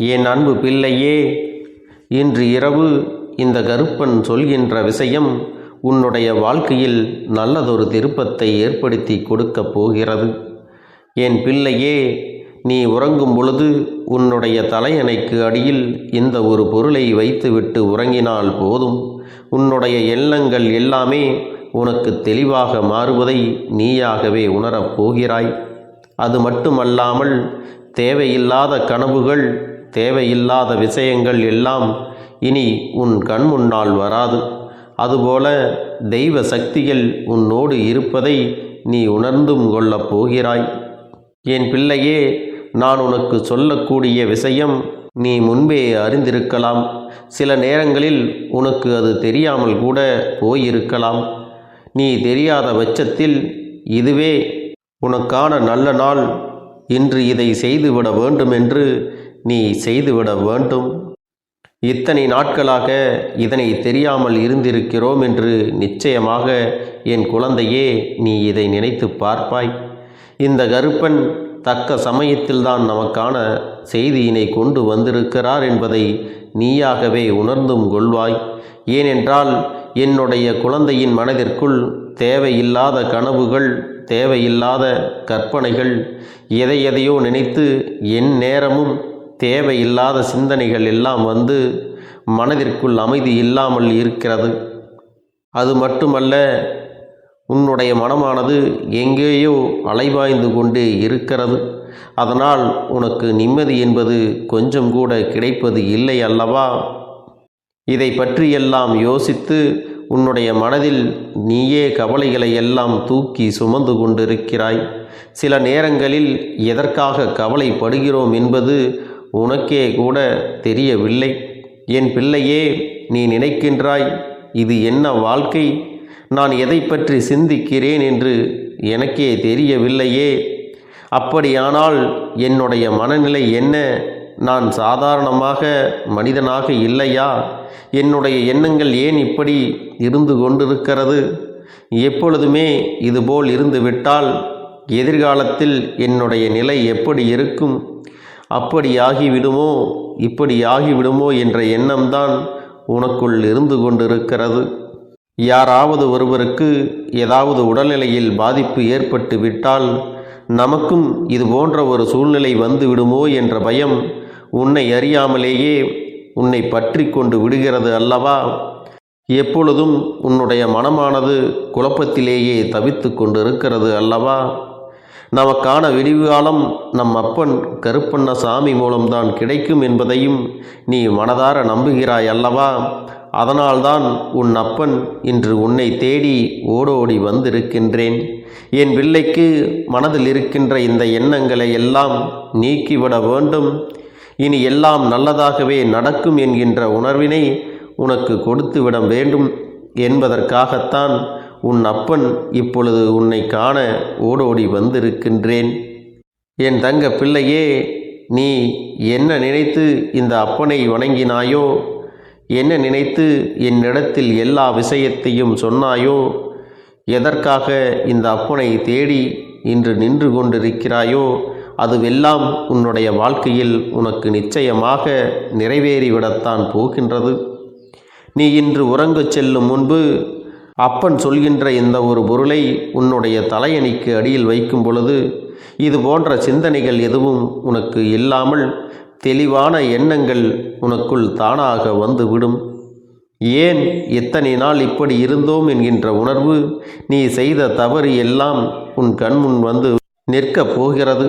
என் அன்பு பிள்ளையே இன்று இரவு இந்த கருப்பன் சொல்கின்ற விஷயம் உன்னுடைய வாழ்க்கையில் நல்லதொரு திருப்பத்தை ஏற்படுத்தி கொடுக்கப் போகிறது. என் பிள்ளையே நீ உறங்கும் பொழுது உன்னுடைய தலையணைக்கு அடியில் இந்த ஒரு பொருளை வைத்துவிட்டு உறங்கினால் போதும். உன்னுடைய எண்ணங்கள் எல்லாமே உனக்கு தெளிவாக மாறுவதை நீயாகவே உணரப் போகிறாய். அது மட்டுமல்லாமல் தேவையில்லாத கனவுகள் தேவையில்லாத விஷயங்கள் எல்லாம் இனி உன் கண் முன்னால் வராது. அதுபோல தெய்வ சக்திகள் உன்னோடு இருப்பதை நீ உணர்ந்தும் கொள்ளப் போகிறாய். என் பிள்ளையே நான் உனக்கு சொல்லக்கூடிய விஷயம் நீ முன்பே அறிந்திருக்கலாம். சில நேரங்களில் உனக்கு அது தெரியாமல் கூட போயிருக்கலாம். நீ தெரியாத பட்சத்தில் இதுவே உனக்கான நல்ல நாள். இன்று இதை செய்துவிட வேண்டும் என்று நீ செய்துவிட வேண்டும். இத்தனை நாட்களாக இதனை தெரியாமல் இருந்திருக்கிறோம் என்று நிச்சயமாக என் குழந்தையே நீ இதை நினைத்து பார்ப்பாய். இந்த கருப்பன் தக்க சமயத்தில்தான் நமக்கான செய்தியினை கொண்டு வந்திருக்கிறார் என்பதை நீயாகவே உணர்ந்தும் கொள்வாய். ஏனென்றால் என்னுடைய குழந்தையின் மனதிற்குள் தேவையில்லாத கனவுகள் தேவையில்லாத கற்பனைகள் எதை எதையோ நினைத்து என் நேரமும் தேவையில்லாத சிந்தனைகள் எல்லாம் வந்து மனதிற்குள் அமைதி இல்லாமல் இருக்கிறது. அது மட்டுமல்ல உன்னுடைய மனமானது எங்கேயோ அலைவாய்ந்து கொண்டே இருக்கிறது. அதனால் உனக்கு நிம்மதி என்பது கொஞ்சம் கூட கிடைப்பது இல்லை அல்லவா? இதை பற்றியெல்லாம் யோசித்து உன்னுடைய மனதில் நீயே கவலைகளை எல்லாம் தூக்கி சுமந்து கொண்டிருக்கிறாய். சில நேரங்களில் எதற்காக கவலைப்படுகிறோம் என்பது உனக்கே கூட தெரியவில்லை. என் பிள்ளையே நீ நினைக்கின்றாய் இது என்ன வாழ்க்கை? நான் எதை பற்றி சிந்திக்கிறேன் என்று எனக்கே தெரியவில்லையே. அப்படியானால் என்னுடைய மனநிலை என்ன? நான் சாதாரணமாக மனிதனாக இல்லையா? என்னுடைய எண்ணங்கள் ஏன் இப்படி இருந்து கொண்டிருக்கிறது? எப்பொழுதுமே இதுபோல் இருந்துவிட்டால் எதிர்காலத்தில் என்னுடைய நிலை எப்படி இருக்கும்? அப்படி ஆகிவிடுமோ இப்படி ஆகிவிடுமோ என்ற எண்ணம்தான் உனக்குள் இருந்து கொண்டிருக்கிறது. யாராவது ஒருவருக்கு ஏதாவது உடல்நிலையில் பாதிப்பு ஏற்பட்டு விட்டால் நமக்கும் இது போன்ற ஒரு சூழ்நிலை வந்து விடுமோ என்ற பயம் உன்னை அறியாமலேயே உன்னை பற்றி கொண்டு விடுகிறது அல்லவா? எப்பொழுதும் உன்னுடைய மனமானது குழப்பத்திலேயே தவித்து கொண்டிருக்கிறது அல்லவா? நமக்கான விடிவுகாலம் நம் அப்பன் கருப்பண்ண சாமி மூலம்தான் கிடைக்கும் என்பதையும் நீ மனதார நம்புகிறாய் அல்லவா? அதனால்தான் உன் அப்பன் இன்று உன்னை தேடி ஓடோடி வந்திருக்கின்றேன். என் பிள்ளைக்கு மனதில் இருக்கின்ற இந்த எண்ணங்களை எல்லாம் நீக்கிவிட வேண்டும். இனி எல்லாம் நல்லதாகவே நடக்கும் என்கின்ற உணர்வினை உனக்கு கொடுத்து விட வேண்டும் என்பதற்காகத்தான் உன் அப்பன் இப்பொழுது உன்னை காண ஓடோடி வந்திருக்கின்றேன். என் தங்க பிள்ளையே நீ என்ன நினைத்து இந்த அப்பனை வணங்கினாயோ என்ன நினைத்து என்னிடத்தில் எல்லா விஷயத்தையும் சொன்னாயோ எதற்காக இந்த அப்பனை தேடி இன்று நின்று கொண்டிருக்கிறாயோ அதுவெல்லாம் உன்னுடைய வாழ்க்கையில் உனக்கு நிச்சயமாக நிறைவேறிவிடத்தான் போகின்றது. நீ இன்று உறங்கச் செல்லும் முன்பு அப்பன் சொல்கின்ற இந்த ஒரு பொருளை உன்னுடைய தலையணிக்கு அடியில் வைக்கும் பொழுது இது போன்ற சிந்தனைகள் எதுவும் உனக்கு இல்லாமல் தெளிவான எண்ணங்கள் உனக்குள் தானாக வந்துவிடும். ஏன் எத்தனை நாள் இப்படி இருந்தோம்? என்கின்ற உணர்வு நீ செய்த தவறு எல்லாம் உன் கண்முன் வந்து நிற்கப் போகிறது.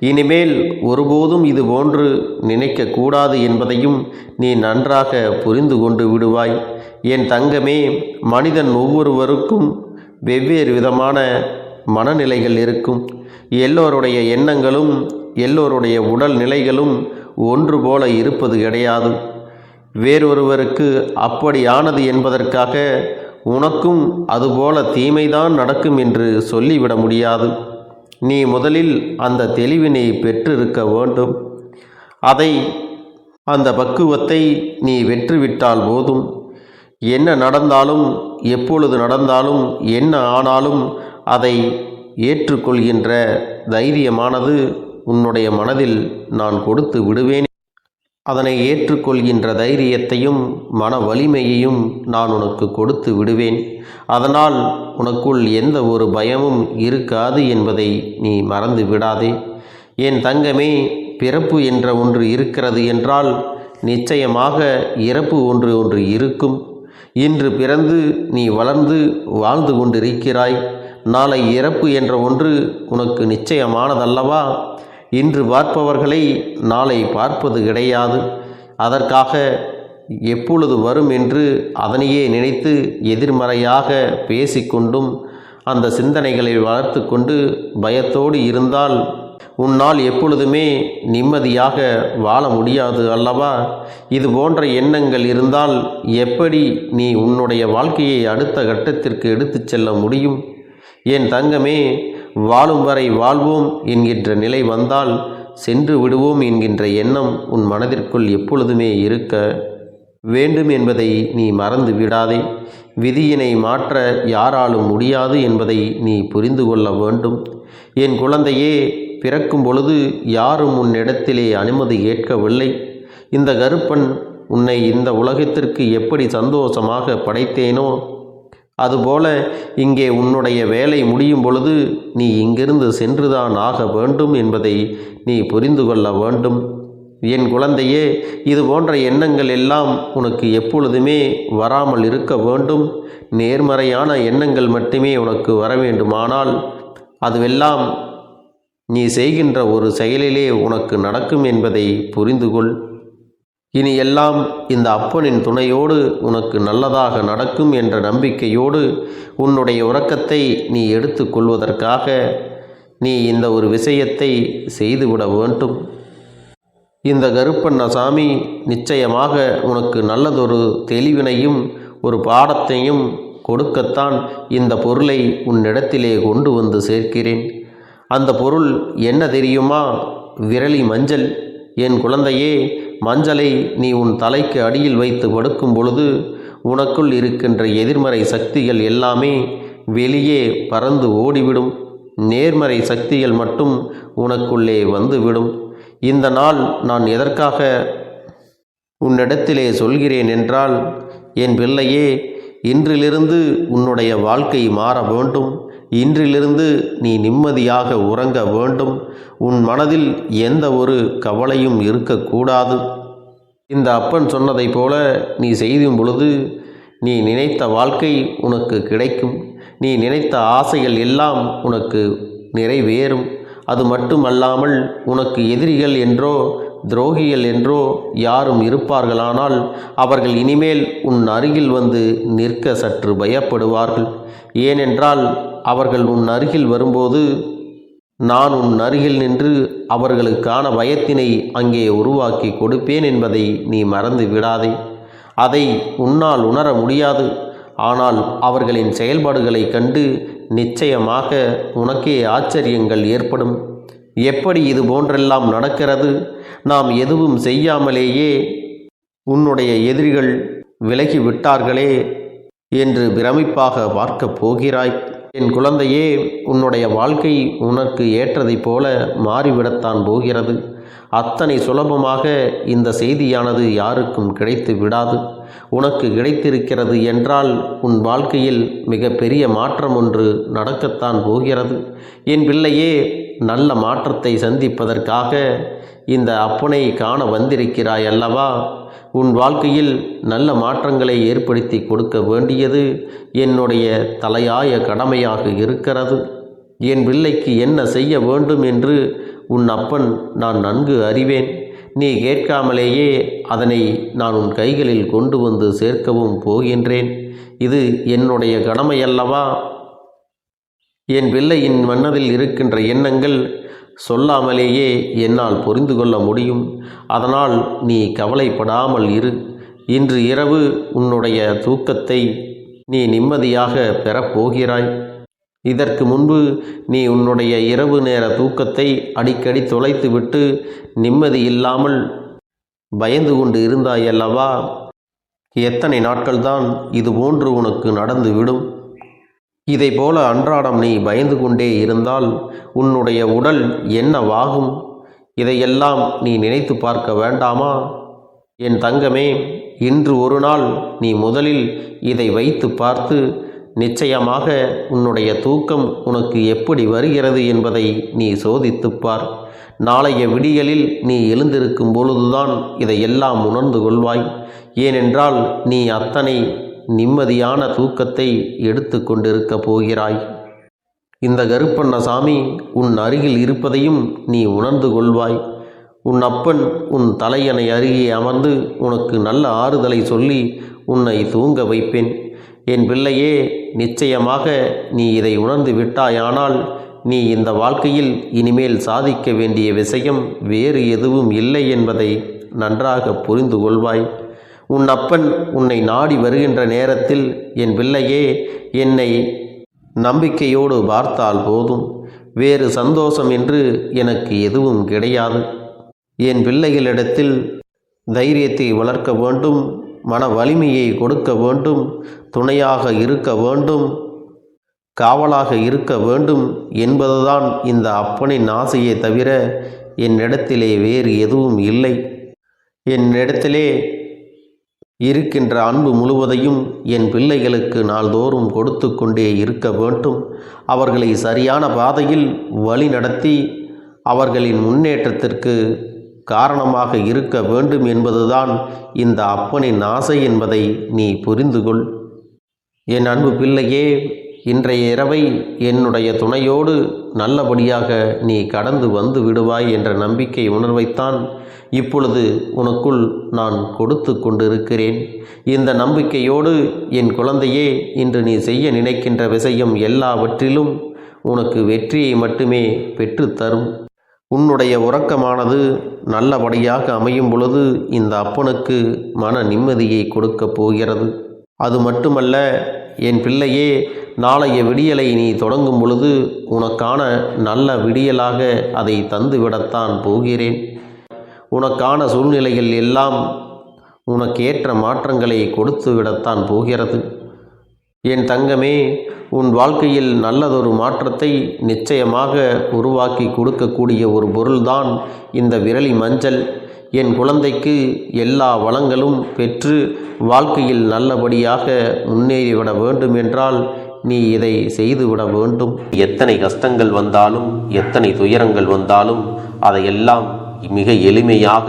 இனிமேல் ஒருபோதும் இது போன்று நினைக்கக்கூடாது என்பதையும் நீ நன்றாக புரிந்து கொண்டு விடுவாய். என் தங்கமே மனிதன் ஒவ்வொருவருக்கும் வெவ்வேறு விதமான மனநிலைகள் இருக்கும். எல்லோருடைய எண்ணங்களும் எல்லோருடைய உடல் நிலைகளும் ஒன்று போல இருப்பது கிடையாது. வேறொருவருக்கு அப்படியானது என்பதற்காக உனக்கும் அதுபோல தீமைதான் நடக்கும் என்று சொல்லிவிட முடியாது. நீ முதலில் அந்த தெளிவினை பெற்றிருக்க வேண்டும். அதை அந்த பக்குவத்தை நீ வெற்றுவிட்டால் போதும். என்ன நடந்தாலும் எப்பொழுது நடந்தாலும் என்ன ஆனாலும் அதை ஏற்றுக்கொள்கின்ற தைரியமானது உன்னுடைய மனதில் நான் கொடுத்து விடுவேன். அதனை ஏற்றுக்கொள்கின்ற தைரியத்தையும் மன வலிமையையும் நான் உனக்கு கொடுத்து விடுவேன். அதனால் உனக்குள் எந்த ஒரு பயமும் இருக்காது என்பதை நீ மறந்து விடாதே. என் தங்கமே பிறப்பு என்ற ஒன்று இருக்கிறது என்றால் நிச்சயமாக இறப்பு ஒன்று ஒன்று இருக்கும். இன்று பிறந்து நீ வளர்ந்து வாழ்ந்து கொண்டிருக்கிறாய். நாளை இறப்பு என்ற ஒன்று உனக்கு நிச்சயமானதல்லவா? இன்று பார்ப்பவர்களை நாளை பார்ப்பது கிடையாது. அதற்காக எப்பொழுது வரும் என்று அதனையே நினைத்து எதிர்மறையாக பேசிக்கொண்டும் அந்த சிந்தனைகளை வளர்த்து கொண்டு பயத்தோடு இருந்தால் உன்னால் எப்பொழுதுமே நிம்மதியாக வாழ முடியாது அல்லவா? இது போன்ற எண்ணங்கள் இருந்தால் எப்படி நீ உன்னுடைய வாழ்க்கையை அடுத்த கட்டத்திற்கு எடுத்துச் செல்ல முடியும்? என் தங்கமே வாழும் வரை வாழ்வோம் என்கின்ற நிலை வந்தால் சென்று விடுவோம் என்கின்ற எண்ணம் உன் மனதிற்குள் எப்பொழுதுமே இருக்க வேண்டும் என்பதை நீ மறந்து விடாதே. விதியினை மாற்ற யாராலும் முடியாது என்பதை நீ புரிந்து கொள்ள வேண்டும். என் குழந்தையே பிறக்கும் பொழுது யாரும் உன்னிடத்திலே அனுமதி ஏற்கவில்லை இந்த கருப்பன் உன்னை இந்த உலகத்திற்கு எப்படி சந்தோஷமாக படைத்தேனோ அதுபோல இங்கே உன்னுடைய வேலை முடியும் பொழுது நீ இங்கிருந்து சென்றுதான் ஆக வேண்டும் என்பதை நீ புரிந்து கொள்ள வேண்டும். என் குழந்தையே இது போன்ற எண்ணங்கள் எல்லாம் உனக்கு எப்பொழுதுமே வராமல் இருக்க வேண்டும். நேர்மறையான எண்ணங்கள் மட்டுமே உனக்கு வர வேண்டுமானால் அதுவெல்லாம் நீ செய்கின்ற ஒரு செயலிலே உனக்கு நடக்கும் என்பதை புரிந்து கொள். இனி எல்லாம் இந்த அப்பனின் துணையோடு உனக்கு நல்லதாக நடக்கும் என்ற நம்பிக்கையோடு உன்னுடைய உறக்கத்தை நீ எடுத்துக்கொள்வதற்காக நீ இந்த ஒரு விஷயத்தை செய்துவிட வேண்டும். இந்த கருப்பண்ணசாமி நிச்சயமாக உனக்கு நல்லதொரு தெளிவினையும் ஒரு பாடத்தையும் கொடுக்கத்தான் இந்த பொருளை உன்னிடத்திலே கொண்டு வந்து சேர்க்கிறேன். அந்த பொருள் என்ன தெரியுமா? விரலி மஞ்சள். என் குழந்தையே மஞ்சளை நீ உன் தலைக்கு அடியில் வைத்து படுக்கும் பொழுது உனக்குள் இருக்கின்ற எதிர்மறை சக்திகள் எல்லாமே வெளியே பறந்து ஓடிவிடும். நேர்மறை சக்திகள் மட்டும் உனக்குள்ளே வந்துவிடும். இந்த நாள் நான் எதற்காக உன்னிடத்திலே சொல்கிறேன் என்றால் என் பிள்ளையே இன்றிலிருந்து உன்னுடைய வாழ்க்கை மாற வேண்டும். இன்றிலிருந்து நீ நிம்மதியாக உறங்க வேண்டும். உன் மனதில் எந்த ஒரு கவலையும் இருக்கக்கூடாது. இந்த அப்பன் சொன்னதைப் போல நீ செய்யும் பொழுது நீ நினைத்த வாழ்க்கை உனக்கு கிடைக்கும். நீ நினைத்த ஆசைகள் எல்லாம் உனக்கு நிறைவேறும். அது மட்டுமல்லாமல் உனக்கு எதிரிகள் என்றோ துரோகிகள் என்றோ யாரும் இருப்பார்களானால் அவர்கள் இனிமேல் உன் அருகில் வந்து நிற்க சற்று பயப்படுவார்கள். ஏனென்றால் அவர்கள் உன் அருகில் வரும்போது நான் உன் அருகில் நின்று அவர்களுக்கான பயத்தினை அங்கே உருவாக்கி கொடுப்பேன் என்பதை நீ மறந்து விடாதே. அதை உன்னால் உணர முடியாது. ஆனால் அவர்களின் செயல்பாடுகளை கண்டு நிச்சயமாக உனக்கே ஆச்சரியங்கள் ஏற்படும். எப்படி இது போன்றெல்லாம் நடக்கிறது? நாம் எதுவும் செய்யாமலேயே உன்னுடைய எதிரிகள் விலகி விட்டார்களே என்று பிரமிப்பாக பார்க்கப் போகிறாய். என் குழந்தையே உன்னுடைய வாழ்க்கை உனக்கு ஏற்றதைப் போல மாறிவிடத்தான் போகிறது. அத்தனை சுலபமாக இந்த செய்தியானது யாருக்கும் கிடைத்து விடாது. உனக்கு கிடைத்திருக்கிறது என்றால் உன் வாழ்க்கையில் மிக பெரிய மாற்றம் ஒன்று நடக்கத்தான் போகிறது. என் பிள்ளையே நல்ல மாற்றத்தை சந்திப்பதற்காக இந்த அப்பனை காண வந்திருக்கிறாய் அல்லவா? உன் வாழ்க்கையில் நல்ல மாற்றங்களை ஏற்படுத்தி கொடுக்க வேண்டியது என்னுடைய தலையாய கடமையாக இருக்கிறது. என் பிள்ளைக்கு என்ன செய்ய வேண்டும் என்று உன் அப்பன் நான் நன்கு அறிவேன். நீ கேட்காமலேயே அதனை நான் உன் கைகளில் கொண்டு வந்து சேர்க்கவும் போகின்றேன் இது என்னுடைய கடமையல்லவா? என் பிள்ளையின் மன்னதில் இருக்கின்ற எண்ணங்கள் சொல்லாமலேயே என்னால் புரிந்து கொள்ள முடியும். அதனால் நீ கவலைப்படாமல் இரு. இன்று இரவு உன்னுடைய தூக்கத்தை நீ நிம்மதியாக பெறப்போகிறாய் இதற்கு முன்பு நீ உன்னுடைய இரவு நேர தூக்கத்தை அடிக்கடி தொலைத்துவிட்டு நிம்மதி இல்லாமல் பயந்து கொண்டு இருந்தாயல்லவா எத்தனை நாட்கள்தான் இது போன்று உனக்கு நடந்துவிடும்? இதை போல அன்றாடம் நீ பயந்து கொண்டே இருந்தால் உன்னுடைய உடல் என்னவாகும்? இதையெல்லாம் நீ நினைத்து பார்க்க வேண்டாமா? என் தங்கமே இன்று ஒரு நாள் நீ முதலில் இதை வைத்து பார்த்து நிச்சயமாக உன்னுடைய தூக்கம் உனக்கு எப்படி வருகிறது என்பதை நீ சோதித்துப்பார். நாளைய விடியலில் நீ எழுந்திருக்கும் பொழுதுதான் இதையெல்லாம் உணர்ந்து கொள்வாய். ஏனென்றால் நீ அத்தனை நிம்மதியான தூக்கத்தை எடுத்து கொண்டிருக்கப் போகிறாய். இந்த கருப்பண்ணசாமி உன் அருகில் இருப்பதையும் நீ உணர்ந்து கொள்வாய். உன் அப்பன் உன் தலையணை அருகே அமர்ந்து உனக்கு நல்ல ஆறுதலை சொல்லி உன்னை தூங்க வைப்பேன். என் பிள்ளையே நிச்சயமாக நீ இதை உணர்ந்து விட்டாயானால் நீ இந்த வாழ்க்கையில் இனிமேல் சாதிக்க வேண்டிய விஷயம் வேறு எதுவும் இல்லை என்பதை நன்றாக புரிந்து கொள்வாய். உன் அப்பன் உன்னை நாடி வருகின்ற நேரத்தில் என் பிள்ளையே என்னை நம்பிக்கையோடு பார்த்தால் போதும். வேறு சந்தோஷம் என்று எனக்கு எதுவும் கிடையாது. என் பிள்ளைகளிடத்தில் தைரியத்தை வளர்க்க வேண்டும். மன வலிமையை கொடுக்க வேண்டும் துணையாக இருக்க வேண்டும் காவலாக இருக்க வேண்டும் என்பதுதான் இந்த அப்பனின் ஆசையை தவிர என்னிடத்திலே வேறு எதுவும் இல்லை. என்னிடத்திலே இருக்கின்ற அன்பு முழுவதையும் என் பிள்ளைகளுக்கு நாள்தோறும் கொடுத்து கொண்டே இருக்க வேண்டும். அவர்களை சரியான பாதையில் வழி நடத்தி அவர்களின் முன்னேற்றத்திற்கு காரணமாக இருக்க வேண்டும் என்பதுதான் இந்த அப்பனின் ஆசை என்பதை நீ புரிந்து கொள் என் அன்பு பிள்ளையே இன்றைய இரவை என்னுடைய துணையோடு நல்லபடியாக நீ கடந்து வந்து விடுவாய் என்ற நம்பிக்கை உணர்வைத்தான் இப்பொழுது உனக்குள் நான் கொடுத்து கொண்டிருக்கிறேன். இந்த நம்பிக்கையோடு என் குழந்தையே இன்று நீ செய்ய நினைக்கின்ற விஷயம் எல்லாவற்றிலும் உனக்கு வெற்றியை மட்டுமே பெற்றுத்தரும் உன்னுடைய உறக்கமானது நல்லபடியாக அமையும் பொழுது இந்த அப்பனுக்கு மன நிம்மதியை கொடுக்கப் போகிறது. அது மட்டுமல்ல என் பிள்ளையே நாளைய விடியலை நீ தொடங்கும் பொழுது உனக்கான நல்ல விடியலாக அதை தந்துவிடத்தான் போகிறேன். உனக்கான சூழ்நிலைகள் எல்லாம் உனக்கேற்ற மாற்றங்களை கொடுத்து விடத்தான் போகிறது. என் தங்கமே உன் வாழ்க்கையில் நல்லதொரு மாற்றத்தை நிச்சயமாக உருவாக்கி கொடுக்கக்கூடிய ஒரு பொருள்தான் இந்த விரலி மஞ்சள். என் குழந்தைக்கு எல்லா வளங்களும் பெற்று வாழ்க்கையில் நல்லபடியாக முன்னேறிவிட வேண்டும் என்றால் நீ இதை செய்துவிட வேண்டும். எத்தனை கஷ்டங்கள் வந்தாலும் எத்தனை துயரங்கள் வந்தாலும் அதையெல்லாம் மிக எளிமையாக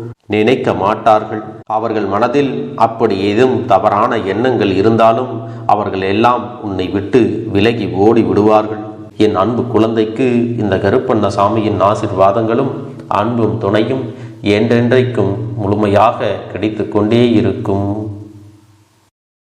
நினைக்க மாட்டார்கள் அவர்கள் மனதில் அப்படி ஏதும் தவறான எண்ணங்கள் இருந்தாலும் அவர்கள் எல்லாம் உன்னை விட்டு விலகி ஓடி விடுவார்கள். என் அன்பு குழந்தைக்கு இந்த கருப்பண்ண சாமியின் ஆசிர்வாதங்களும் அன்பும் துணையும் என்றென்றைக்கும் முழுமையாக கிடைத்து கொண்டே இருக்கும்.